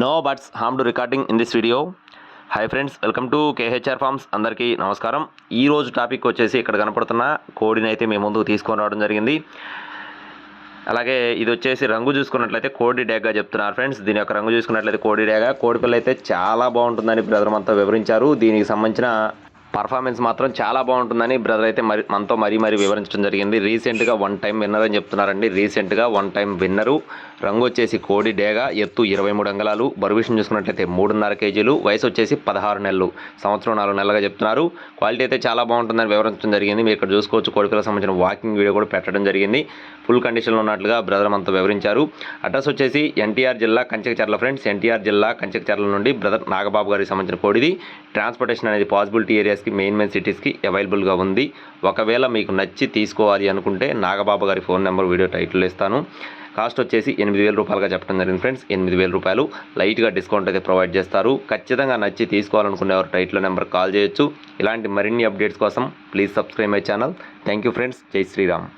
No birds harm to recording in this video hi friends welcome to KHR farms అందరికీ నమస్కారం ఈ రోజు topic వచ్చేసి ఇక్కడ కనపడుతున్న కోడిని అయితే మేము ముందుకు తీసుకొని రావడం జరిగింది. అలాగే ఇది వచ్చేసి రంగు చూసుకున్నట్లయితే కోడి డ్యాగ్గా చెప్తున్నారు ఫ్రెండ్స్ దీని యొక్క రంగు చూసుకున్నట్లయితే కోడి డ్యాగా. కోడి పిల్ల అయితే చాలా బాగుంటుందని బ్రదర్ మనతో వివరించారు. దీనికి సంబంధించిన పర్ఫార్మెన్స్ మాత్రం చాలా బాగుంటుందని బ్రదర్ అయితే మరి మనతో మరీ మరీ వివరించడం జరిగింది. రీసెంట్గా వన్ టైం విన్నర్ అని చెప్తున్నారండి. రీసెంట్గా వన్ టైం విన్నరు రంగు వచ్చేసి కోడి డేగా ఎత్తు ఇరవై మూడు అంగళాలు బరువు విషయం చూసుకున్నట్లయితే మూడున్నర కేజీలు వయసు వచ్చేసి పదహారు నెలలు. సంవత్సరం నాలుగు నెలలుగా చెప్తున్నారు. క్వాలిటీ అయితే చాలా బాగుంటుందని వివరించడం జరిగింది. మీరు ఇక్కడ చూసుకోవచ్చు కోడికలకు సంబంధించిన వాకింగ్ వీడియో కూడా పెట్టడం జరిగింది. ఫుల్ కండిషన్లో ఉన్నట్లుగా బ్రదర్ అంతా వివరించారు. అడ్రస్ వచ్చేసి ఎన్టీఆర్ జిల్లా కంచకచర్ల ఫ్రెండ్స్. ఎన్టీఆర్ జిల్లా కంచకచర్ల నుండి బ్రదర్ నాగబాబు గారికి సంబంధించిన కోడిది. ట్రాన్స్పోర్టేషన్ అనేది పాసిబిలిటీ ఏరియాస్కి మెయిన్ మెయిన్ సిటీస్కి అవైలబుల్గా ఉంది. ఒకవేళ మీకు నచ్చి తీసుకోవాలి అనుకుంటే నాగబాబు గారి ఫోన్ నెంబర్ వీడియో టైటిల్ ఇస్తాను. కాస్ట్ వచ్చేసి ఎనిమిది వేల రూపాయలుగా చెప్పడం జరిగింది ఫ్రెండ్స్. ఎనిమిది వేల రూపాయలు లైట్గా డిస్కౌంట్ అయితే ప్రొవైడ్ చేస్తారు. ఖచ్చితంగా నచ్చి తీసుకోవాలనుకునేవారు టైట్లో నెంబర్ కాల్ చేయొచ్చు. ఇలాంటి మరిన్ని అప్డేట్స్ కోసం please subscribe my channel. Thank you friends. జై శ్రీరామ్.